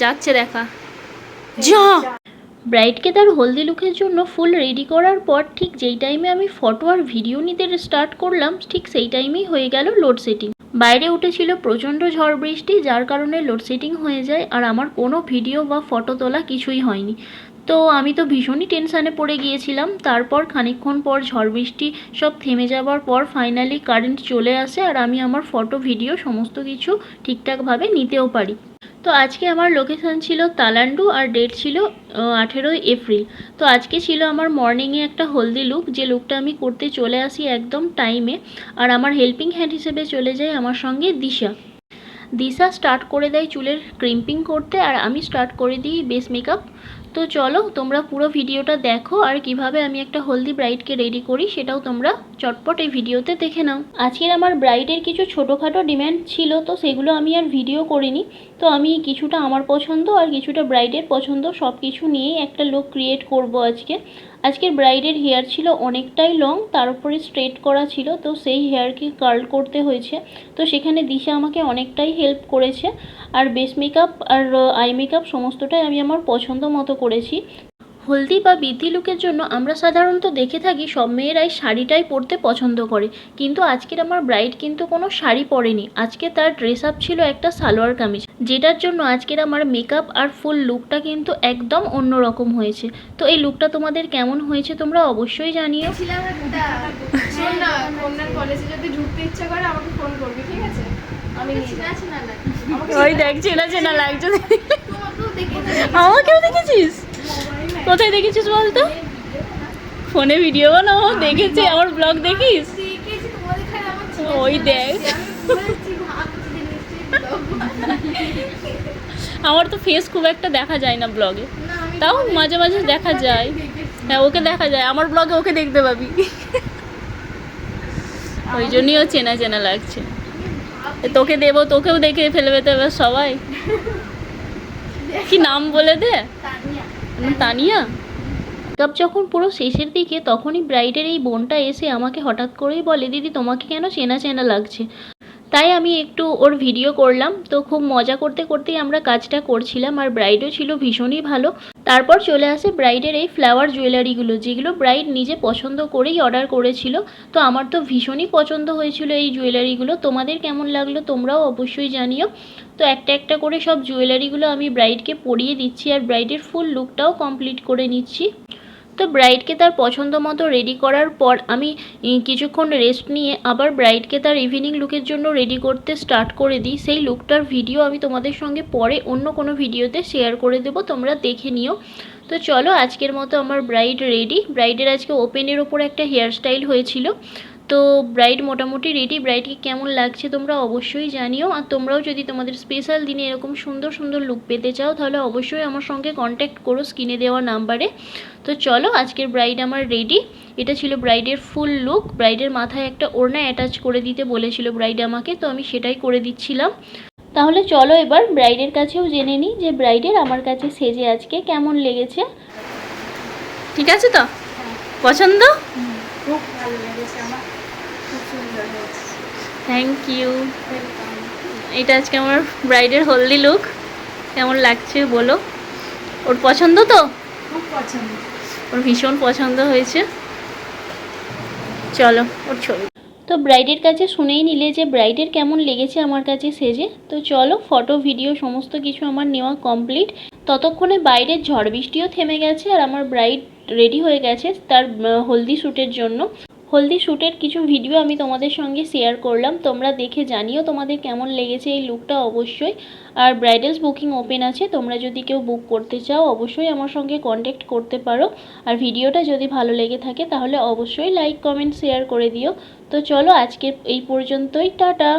যাচ্ছে দেখা। যা। ব্রাইডকে তার হলদি লুকের জন্য ফুল রেডি করার পর ঠিক যেই টাইমে আমি ফটো আর ভিডিও নিতে স্টার্ট করলাম ঠিক সেই টাইমেই হয়ে গেল লোডশেডিং বাইরে উঠেছিল প্রচণ্ড ঝড় বৃষ্টি যার কারণে লোডশেডিং হয়ে যায় আর আমার কোনো ভিডিও বা ফটো তোলা কিছুই হয়নি। তো আমি তো ভীষণই টেনশানে পড়ে গিয়েছিলাম। তারপর খানিকক্ষণ পর ঝড় বৃষ্টি সব থেমে যাবার পর ফাইনালি কারেন্ট চলে আসে আর আমি আমার ফটো ভিডিও সমস্ত কিছু ঠিকঠাকভাবে নিতেও পারি। তো আজকে আমার লোকেশন ছিল তালান্ডু আর ডেট ছিল আঠেরোই এপ্রিল। তো আজকে ছিল আমার মর্নিংয়ে একটা হলদি লুক যে লুকটা আমি করতে চলে আসি একদম টাইমে আর আমার হেল্পিং হ্যান্ড হিসেবে চলে যায় আমার সঙ্গে দিশা। দিশা স্টার্ট করে দেয় চুলের ক্রিম্পিং করতে, আর আমি স্টার্ট করে দিই বেস মেকআপ তো চলো, তোমরা পুরো ভিডিওটা দেখো আর কীভাবে আমি একটা হলদি ব্রাইডকে রেডি করি সেটাও তোমরা চটপট এই ভিডিওতে দেখে নাও। আজকের আমার ব্রাইডের কিছু ছোটোখাটো ডিম্যান্ড ছিল, তো সেগুলো আমি আর ভিডিও করিনি। তো আমি কিছুটা আমার পছন্দ আর কিছুটা ব্রাইডের পছন্দ সব কিছু নিয়েই একটা লুক ক্রিয়েট করব আজকে। আজকের ব্রাইডের হেয়ার ছিল অনেকটাই লং, তার উপরে স্ট্রেট করা ছিল, তো সেই হেয়ারকে কার্ল করতে হয়েছে। তো সেখানে দিশা আমাকে অনেকটাই হেল্প করেছে। আর বেস মেকআপ আর, আই মেকআপ সমস্তটাই আমি আমার পছন্দ মতো করেছি। হলদি বা বৃদ্ধি লুকের জন্য আমরা সাধারণত দেখে থাকি সব মেয়েরাই শাড়িটাই পরতে পছন্দ করে। কিন্তু আজকের আমার ব্রাইড কিন্তু কোনো শাড়ি পরেনি। আজকে তার ড্রেস আপ ছিল একটা সালোয়ার কামিজ। যেটার জন্য আজকের আমার মেকআপ আর ফুল লুকটা কিন্তু একদম অন্যরকম হয়েছে। তো এই লুকটা তোমাদের কেমন হয়েছে তোমরা অবশ্যই জানিও। কলেজে যদি ঢুকতে ইচ্ছা করে আমাকে ফোন করবি ঠিক আছে আমি নিয়ে যাচ্ছি না লাগে ওই দেখ চেনা চেনা লাগছে। আমাকেও দেখেছিস? কোথায় দেখেছিস বলতো? ফোনে ভিডিও বানাও দেখেছি আমার ব্লগ দেখিস? ওই দেখ। আমার তো ফেস খুব একটা দেখা যায় না ব্লগে। তাও মাঝে মাঝে দেখা যায়। হ্যাঁ ওকে দেখা যায়। আমার ব্লগে ওকে দেখতে পাবি। ওই জন্যই ও চেনা চেনা লাগছে। তোকে দেবো তোকেও দেখে ফেলবে তো এবার সবাই। কি নাম বলে দে? তানিয়া? মেকআপ যখন পুরো শেষের দিকে, তখনই ব্রাইডের এই বোনটা এসে আমাকে হঠাৎ করেই বলে, দিদি, তোমাকে কেন চেনা চেনা লাগছে? তাই আমি একটু ওর ভিডিও করলাম। তো খুব মজা করতে করতেই আমরা কাজটা করছিলাম। আর ব্রাইডও ছিল ভীষণই ভালো। তারপর চলে আসে ব্রাইডের এই ফ্লাওয়ার জুয়েলারিগুলো যেগুলো ব্রাইড নিজে পছন্দ করেই অর্ডার করেছিল। তো আমার তো ভীষণই পছন্দ হয়েছিল এই জুয়েলারিগুলো তোমাদের কেমন লাগল তোমরাও অবশ্যই জানিও। তো একটা একটা করে সব জুয়েলারিগুলো আমি ব্রাইডকে পরিয়ে দিচ্ছি। আর ব্রাইডের ফুল লুকটাও কমপ্লিট করে নিচ্ছি। তো ব্রাইডকে তার পছন্দ মতো রেডি করার পর আমি কিছুক্ষণ রেস্ট নিয়ে আবার ব্রাইডকে তার ইভিনিং লুকের জন্য রেডি করতে স্টার্ট করে দিই। সেই লুকটার ভিডিও আমি তোমাদের সঙ্গে পরে অন্য কোনো ভিডিওতে শেয়ার করে দেবো, তোমরা দেখে নিও। তো চলো, আজকের মতো আমার ব্রাইড রেডি ব্রাইডের আজকে ওপেনের ওপর একটা হেয়ার স্টাইল হয়েছিল। তো ব্রাইড মোটামুটি রেডি ব্রাইডকে কেমন লাগছে তোমরা অবশ্যই জানিও। আর তোমরাও যদি তোমাদের স্পেশাল দিনে এরকম সুন্দর সুন্দর লুক পেতে চাও তাহলে অবশ্যই আমার সঙ্গে কন্ট্যাক্ট করো স্ক্রিনে দেওয়া নাম্বারে তো চলো আজকের ব্রাইড আমার রেডি এটা ছিল ব্রাইডের ফুল লুক ব্রাইডের মাথায় একটা ওড়না অ্যাটাচ করে দিতে বলেছিল ব্রাইড আমাকে তো আমি সেটাই করে দিচ্ছিলাম। তাহলে চলো এবার ব্রাইডের কাছেও জেনে নিই যে ব্রাইডের আমার কাছে সেজে আজকে কেমন লেগেছে। ঠিক আছে তো? পছন্দ? খুব ভালো লেগেছে আমার খুব সুন্দর হয়েছে। থ্যাংক ইউ এটা আজকে আমার ব্রাইডের হলদি লুক কেমন লাগছে বলো? ওর পছন্দ তো? খুব পছন্দ। ওর ভীষণ পছন্দ হয়েছে। চলো ওর ছবি। তো ব্রাইডের কাছে শুনেই নিলে যে ব্রাইডের কেমন লেগেছে আমার কাছে সেজে। তো চলো ফটো ভিডিও সমস্ত কিছু আমার নেওয়া কমপ্লিট ততক্ষণে বাইরের ঝড় বৃষ্টিও থেমে গেছে আর আমার ব্রাইড রেডি হয়ে গেছে তার হলদি শ্যুটের জন্য। হলদি শ্যুটের কিছু ভিডিও আমি তোমাদের সঙ্গে শেয়ার করলাম। তোমরা দেখে জানিও তোমাদের কেমন লেগেছে এই লুকটা অবশ্যই। আর ব্রাইডালস বুকিং ওপেন আছে, তোমরা যদি কেউ বুক করতে চাও, অবশ্যই আমার সঙ্গে কন্ট্যাক্ট করতে পারো। আর ভিডিওটা যদি ভালো লেগে থাকে, তাহলে অবশ্যই লাইক কমেন্ট শেয়ার করে দিও। তো চলো আজকে এই পর্যন্তই, টাটা!